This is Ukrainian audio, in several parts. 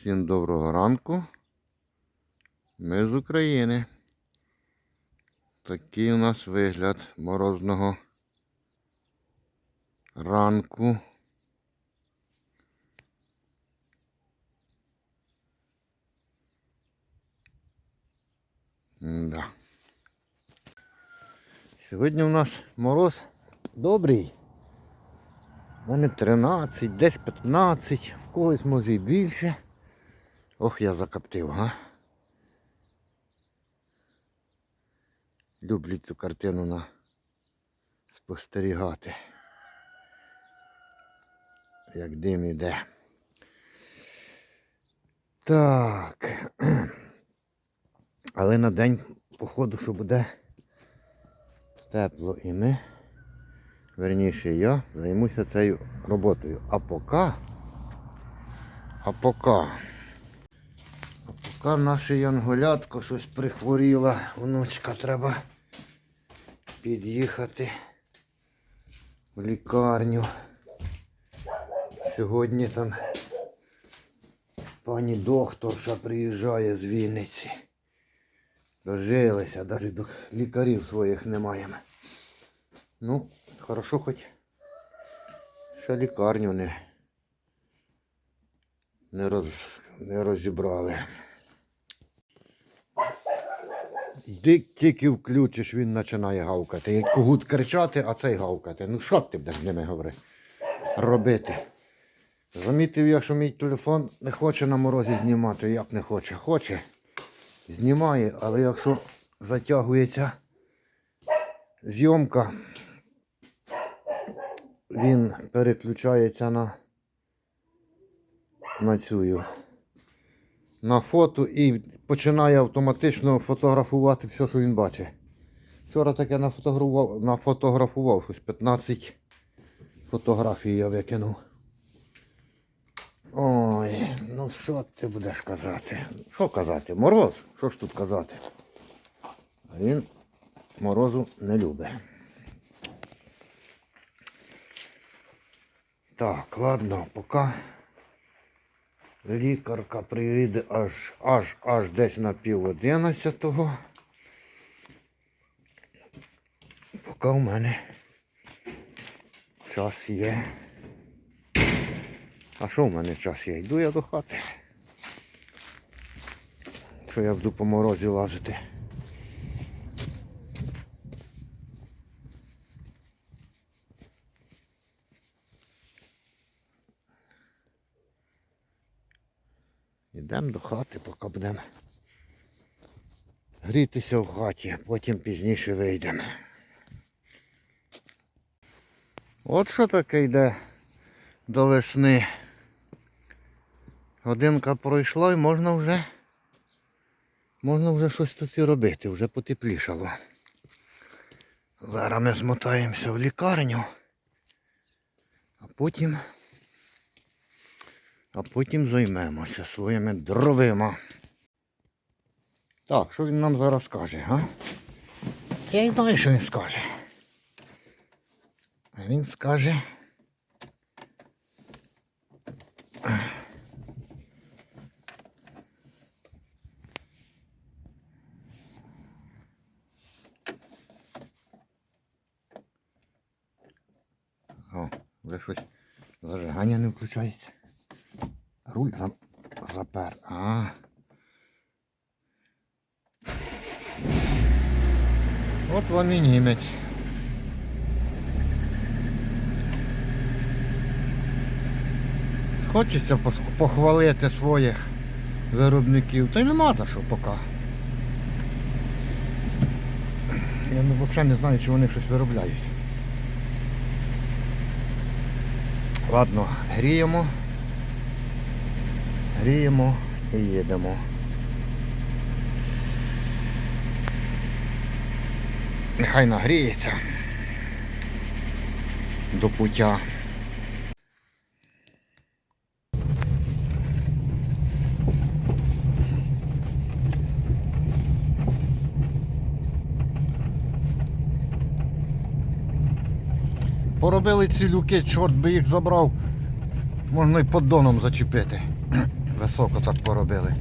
Всім доброго ранку. Ми з України. Такий у нас вигляд морозного ранку. Да. Сьогодні у нас мороз добрий. У мене 13, десь 15, в когось може і більше. Ох, я закоптив, га? Люблю цю картину на спостерігати. Як дим іде. Так. Але на день, походу, що буде тепло і ми, верніше я, займуся цією роботою. А поки, а поки, а наша янголятко щось прихворіла, внучка треба під'їхати в лікарню. Сьогодні там пані докторша приїжджає з Вінниці. Дожилися, навіть до лікарів своїх не маємо. Ну, хорошо хоч ще лікарню не, не, роз, не розібрали. Йди тільки включиш, він починає гавкати. Як когут кричати, а цей гавкати. Ну що ти будеш з ними говори? робити? Замітив я, що мій телефон не хоче на морозі знімати. Як не хоче? Хоче. Знімає, але якщо затягується зйомка, він переключається на, на цю на фото і починає автоматично фотографувати все, що він бачить. Вчора таке нафотографував, нафотографував щось 15 фотографій я викинув. Ой, ну що ти будеш казати? Що казати? Мороз? Що ж тут казати? А він морозу не любить. Так, ладно, поки лікарка приїде аж аж аж десь на пів одинадцятого. Поки у мене час є. А що в мене час є? Йду я до хати. Що я буду по морозі лазити? Йдемо до хати, поки будемо грітися в хаті, потім пізніше вийдемо. От що таке йде до весни. Годинка пройшла і можна вже можна вже щось тут і робити, вже потеплішало. Зараз ми змотаємося в лікарню, а потім а потім займемося своїми дровима. Так, що він нам зараз скаже, га? Я й знаю, що він скаже. А Він скаже. О, вже щось зажигання не включається. Руль за- запер. А. От вам і німець. Хочеться похвалити своїх виробників, та й нема за що поки. Я взагалі не знаю, чи вони щось виробляють. Ладно, гріємо. Гріємо і їдемо. Нехай нагріється до пуття. Поробили ці люки, чорт би їх забрав, можна й поддоном зачепити. Високо так поробили.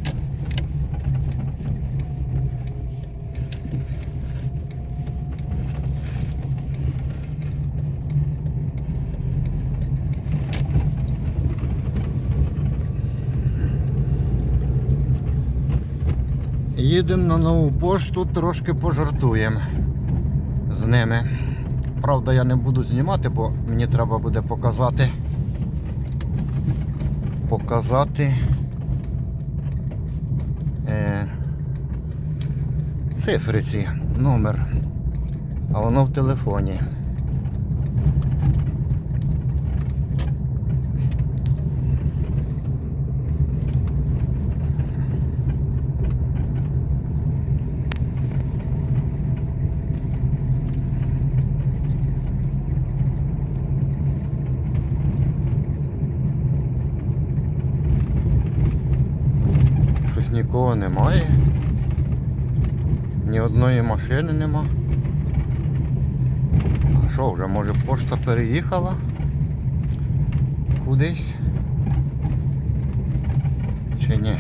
Їдемо на нову пошту, трошки пожартуємо з ними. Правда, я не буду знімати, бо мені треба буде показати. Показати цифри ці, номер. А воно в телефоні. Щось нікого немає. Ні одної машини нема. А що вже, може пошта переїхала? Кудись? Чи ні?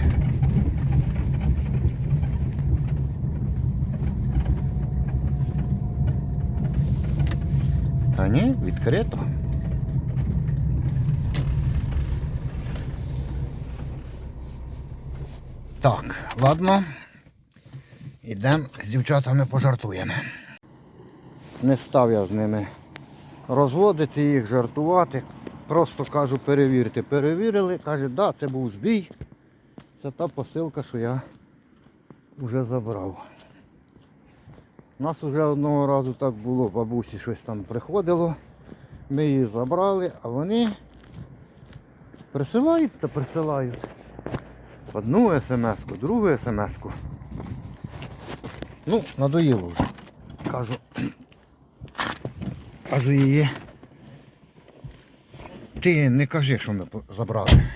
Та ні, відкрито. Так, ладно. Ідемо з дівчатами пожартуємо. Не став я з ними розводити їх, жартувати. Просто кажу, перевірте. Перевірили, каже, да, це був збій. Це та посилка, що я вже забрав. У нас вже одного разу так було, бабусі щось там приходило. Ми її забрали, а вони присилають та присилають. Одну смс-ку, другу смс-ку. Ну, надоїло вже. Кажу. Кажу її. Ти не кажи, що ми забрали.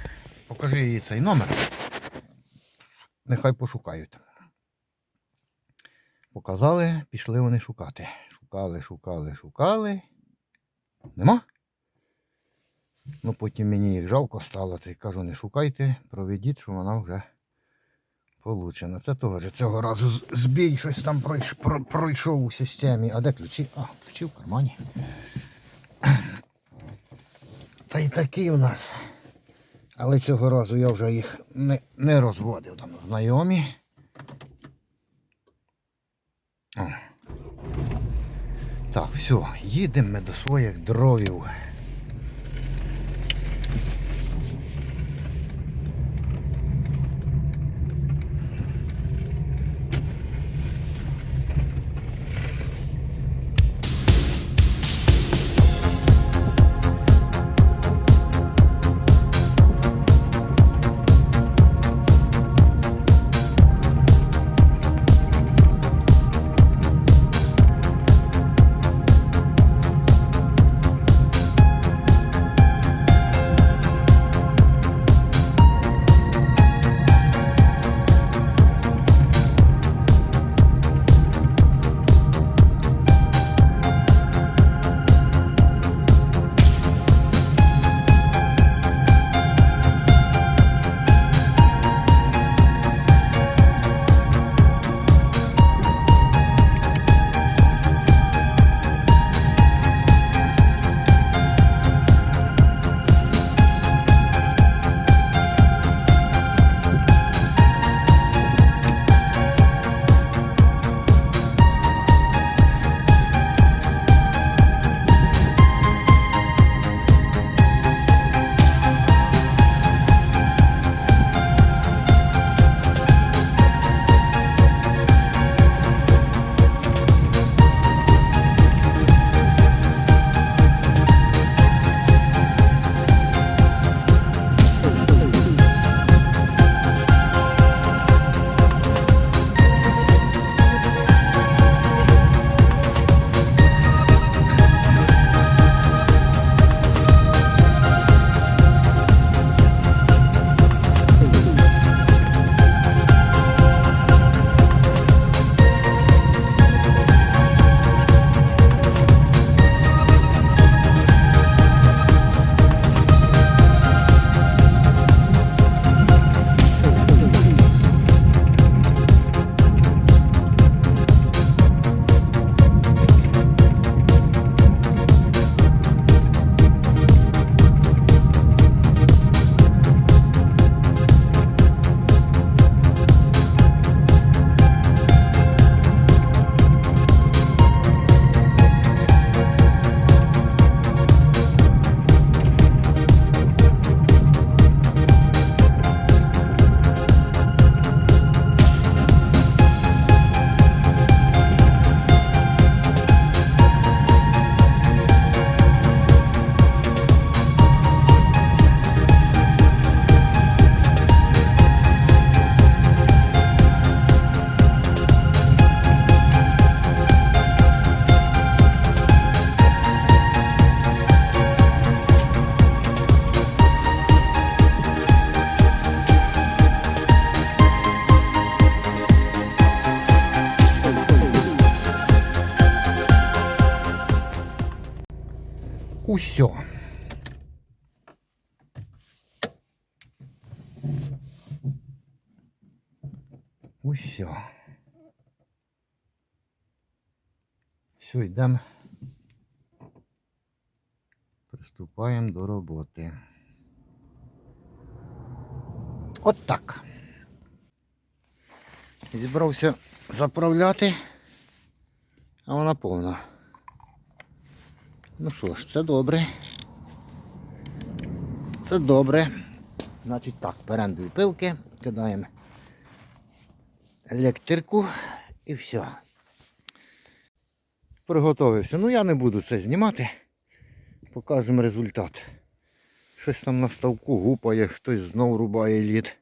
Покажи їй цей номер. Нехай пошукають. Показали, пішли вони шукати. Шукали, шукали, шукали. Нема? Ну потім мені їх жалко стало, то й кажу, не шукайте, проведіть, що вона вже получена. Це теж цього разу збій щось там пройш- про- пройшов у системі. А де ключі? А, ключі в кармані. Та й такі у нас. Але цього разу я вже їх не, не розводив там знайомі. Так, все, їдемо ми до своїх дровів. Все, йдемо. Приступаємо до роботи. От так. Зібрався заправляти, а вона повна. Ну що ж, це добре. Це добре. Значить так, беремо дві пилки, кидаємо електрику і все. Приготовився. Ну я не буду це знімати. Покажемо результат. Щось там на ставку гупає, хтось знов рубає лід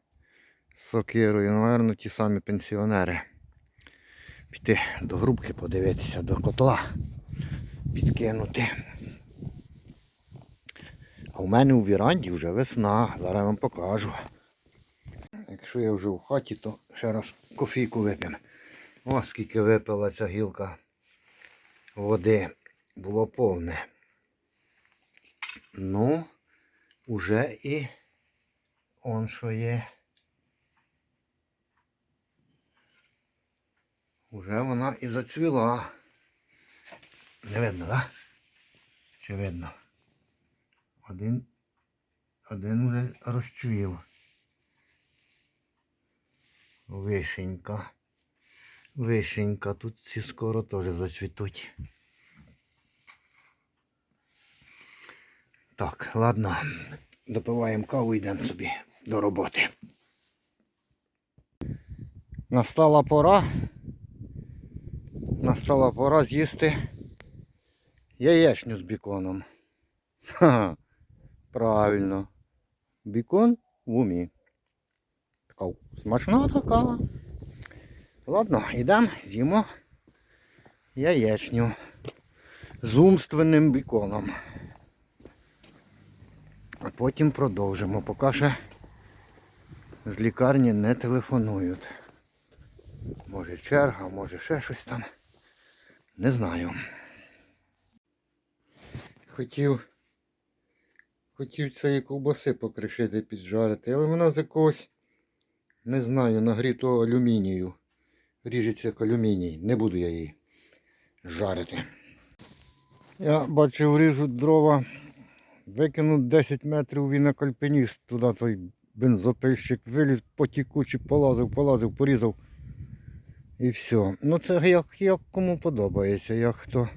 сокирою. Наверно, ті самі пенсіонери. Піти до грубки подивитися, до котла підкинути. А в мене у віранді вже весна, зараз вам покажу. Якщо я вже в хаті, то ще раз кофійку вип'ємо. О, скільки випила ця гілка води. Було повне. Ну, уже і он що є. Уже вона і зацвіла. Не видно, так? Да? Чи видно? Один, один вже розцвів. Вишенька. Вишенька. Тут ці скоро теж зацвітуть. Так, ладно. Допиваємо каву, йдемо собі до роботи. Настала пора. Настала пора з'їсти яєчню з біконом. Ха, правильно. Бікон в умі. Така смачна така. Ладно, йдемо, з'їмо яєчню з умственним біконом. А потім продовжимо, поки ще з лікарні не телефонують. Може черга, може ще щось там. Не знаю. Хотів хотів цієї ковбаси покришити, піджарити, але вона з якогось, не знаю, нагрітого алюмінію. Ріжеться алюміній. Не буду я її жарити. Я бачив, ріжуть дрова. Викинув 10 метрів він як альпініст, туди той бензопильщик виліз, потікучі, полазив, полазив, порізав. І все. Ну це як, як кому подобається, як хто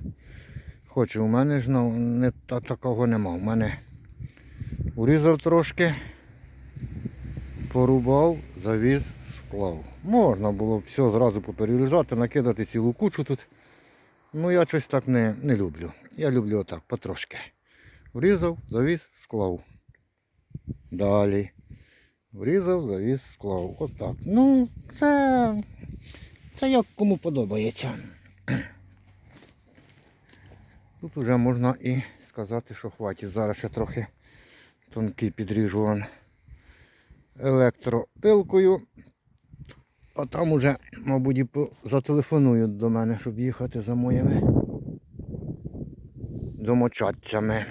хоче. У мене ж ну, не, та, такого нема. У мене урізав трошки, порубав, завіз, склав. Можна було все зразу поперерізати, накидати цілу кучу тут. Ну я щось так не, не люблю. Я люблю отак, потрошки. Врізав, завіз, склав. Далі. Врізав, завіз, склав. Отак. Ну, це. Це як кому подобається. Тут вже можна і сказати, що хватить. Зараз ще трохи тонкий підріжу електропилкою. А там уже, мабуть, зателефонують до мене, щоб їхати за моїми домочадцями.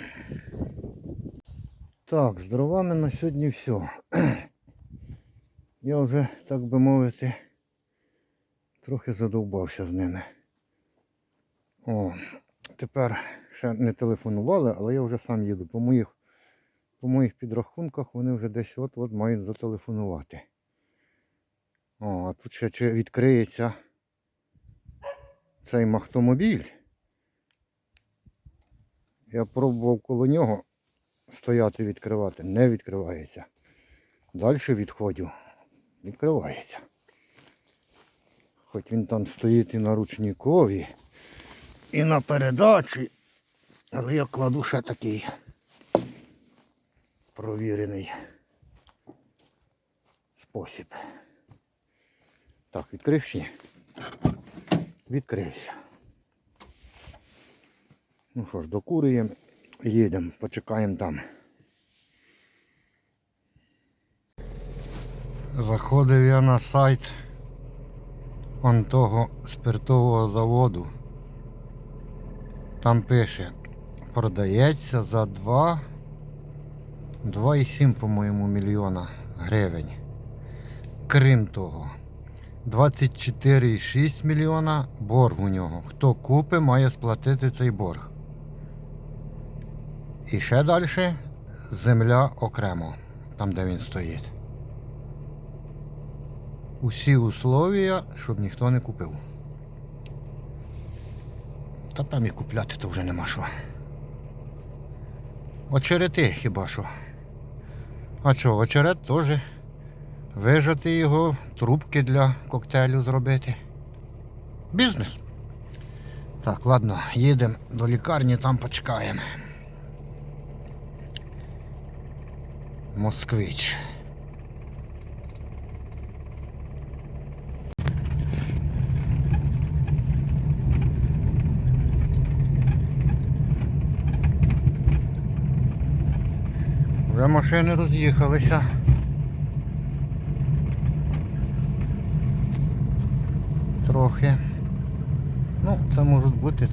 Так, з дровами на сьогодні все. Я вже, так би мовити, трохи задовбався з ними. О, тепер ще не телефонували, але я вже сам їду. По моїх, по моїх підрахунках вони вже десь от-от мають зателефонувати. О, а тут ще відкриється цей махтомобіль. Я пробував коло нього стояти відкривати, не відкривається. Далі відходю, відкривається. Хоч він там стоїть і на ручникові, і на передачі, але я кладу ще такий провірений спосіб. Так, відкрився? Ні. Відкрився. Ну що ж, докурюємо, їдемо, почекаємо там. Заходив я на сайт он того спиртового заводу. Там пише продається за 2, 2,7, по-моєму, мільйона гривень. Крім того, 24,6 мільйона борг у нього. Хто купить, має сплатити цей борг. І ще далі земля окремо, там де він стоїть. Усі условия, щоб ніхто не купив. Та там і купляти то вже нема що. Очерети хіба що. А що, очерет теж. Вижати його, трубки для коктейлю зробити. Бізнес. Так, ладно, їдемо до лікарні, там почекаємо. Москвич. Вже машини роз'їхалися. Трохи. Ну, це можуть бути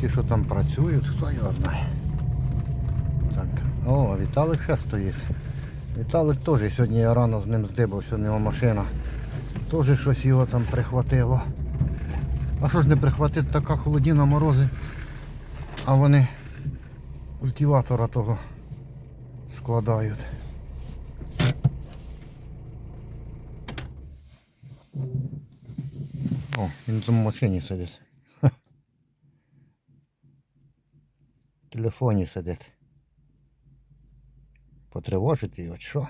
ті, що там працюють, хто його знає. Так. О, Віталик ще стоїть. Віталик теж сьогодні я рано з ним здибав, сьогодні його машина. Теж щось його там прихватило. А що ж не прихватити така холодіна морози, а вони культиватора того складають. О, він в машині сидить. В телефоні сидить. Потривожити його, що?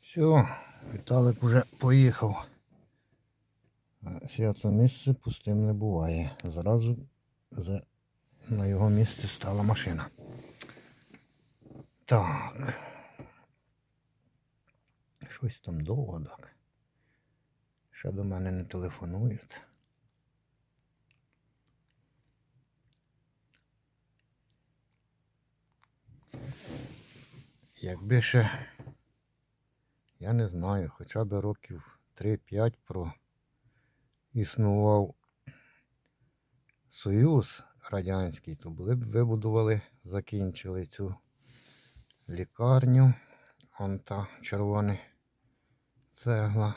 Все, Віталик уже поїхав. Свято місце пустим не буває. Зразу на його місце стала машина. Так. Щось там довго так. Ще до мене не телефонують. Якби ще, я не знаю, хоча б років 3-5 про існував Союз Радянський, то були б вибудували, закінчили цю лікарню. Вон та червона цегла.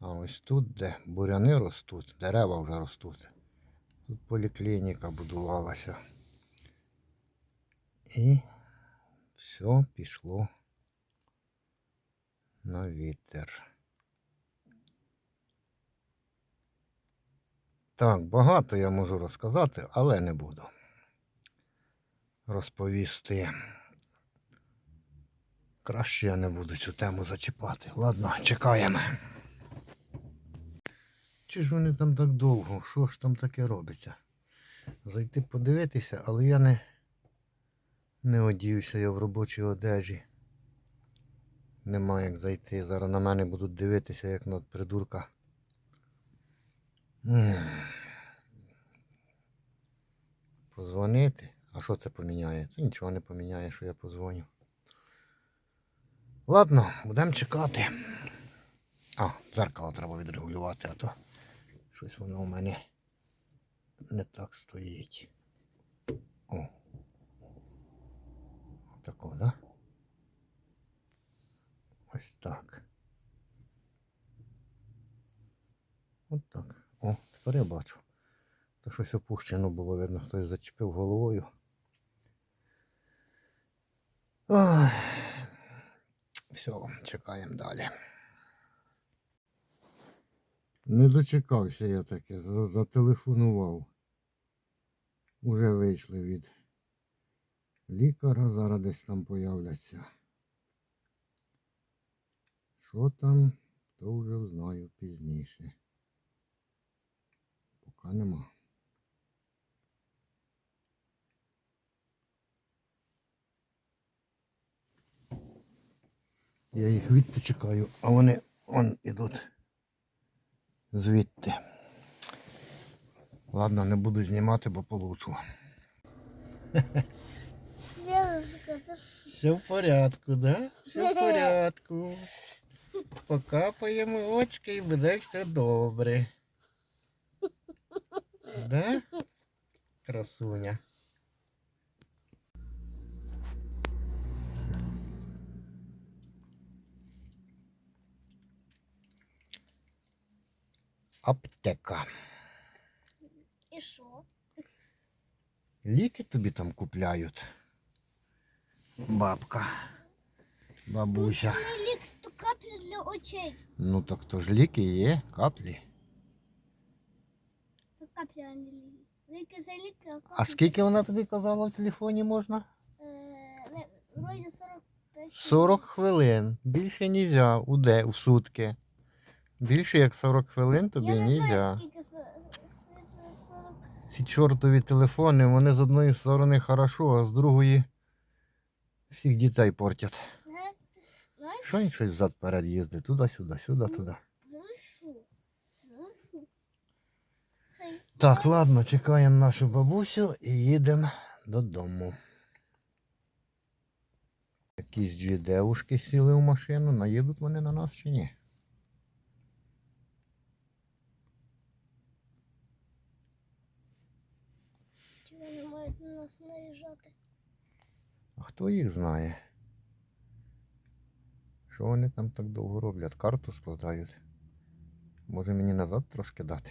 А ось тут, де буряни ростуть, дерева вже ростуть. Тут поліклініка будувалася. І все пішло на вітер. Так, багато я можу розказати, але не буду розповісти. Краще я не буду цю тему зачіпати. Ладно, чекаємо. Чи ж вони там так довго? Що ж там таке робиться? Зайти подивитися, але я не, не одівся, я в робочій одежі. Нема як зайти. Зараз на мене будуть дивитися, як на придурка. Позвонити? А що це поміняє? Це нічого не поміняє, що я позвоню. Ладно, будемо чекати. А, дзеркало треба відрегулювати, а то щось воно у мене не так стоїть. О. Отако, да? Ось так. От так. О, тепер я бачу. То щось опущено було, видно, хтось зачепив головою. Ой. Все, чекаємо далі. Не дочекався я таке, зателефонував. Уже вийшли від лікаря, зараз десь там появляться. Що там, то вже знаю пізніше. Поки нема. Я їх відти чекаю, а вони он ідуть звідти. Ладно, не буду знімати, бо получу. Все в порядку, да? Все в порядку. Покапаємо очки і буде все добре. Да? Красуня. Аптека. І що? Ліки тобі там купляють. Бабка. Бабуся. Не лік, то каплі для очей. Ну так то ж ліки є, каплі. Це каплі, а не ліки. Ліки за ліки, а каплі. А скільки вона тобі казала в телефоні можна? Е, вроді 45. 40 хвилин. Більше нельзя у де, в сутки. Більше як 40 хвилин тобі Я не нельзя. скільки со- с- с- 40. Ці чортові телефони, вони з одної сторони хорошо, а з другої всіх дітей портять. Знаєш? Що він щось зад перед їздить? Туди-сюди, сюди-туди. Залишу. Залишу. Цей. Так, ладно, чекаємо нашу бабусю і їдемо додому. Якісь дві девушки сіли в машину, наїдуть вони на нас чи ні? Чи вони мають на нас наїжджати? А хто їх знає? Що вони там так довго роблять? Карту складають. Може мені назад трошки дати?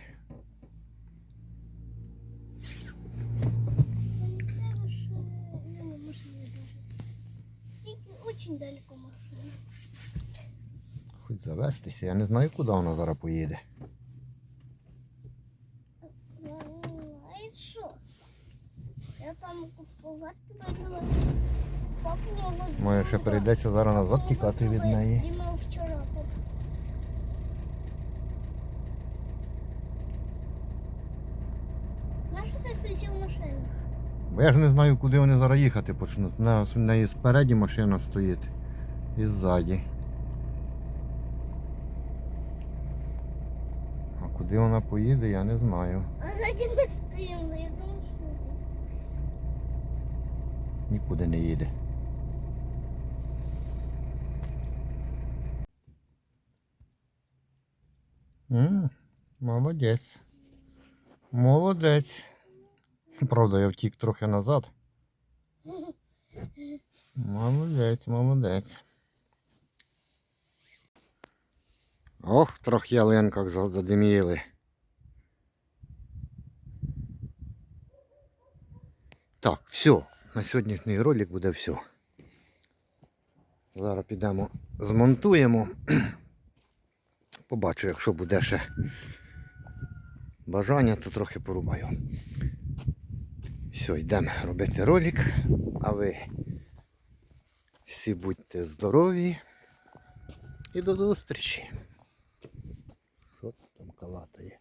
Дуже далеко машина. Хоч завестися, я не знаю, куди вона зараз поїде. Ну, а і що? Я там в повертки бачила. Може ще прийдеться зараз назад тікати від неї. Вчора пап. На що ти включив машину? Бо я ж не знаю, куди вони зараз їхати почнуть. На в неї спереді машина стоїть і ззаді. А куди вона поїде, я не знаю. А ззаді ми стоїмо, я думаю, що це. Нікуди не їде. М, молодець. Молодець. Правда, я втік трохи назад. Молодець, молодець. Ох, трохи ялинках за- задиміли. Так, все. На сьогоднішній ролик буде все. Зараз підемо змонтуємо. Побачу, якщо буде ще бажання, то трохи порубаю. Все, йдемо робити ролик. А ви всі будьте здорові і до зустрічі. Що там калатає?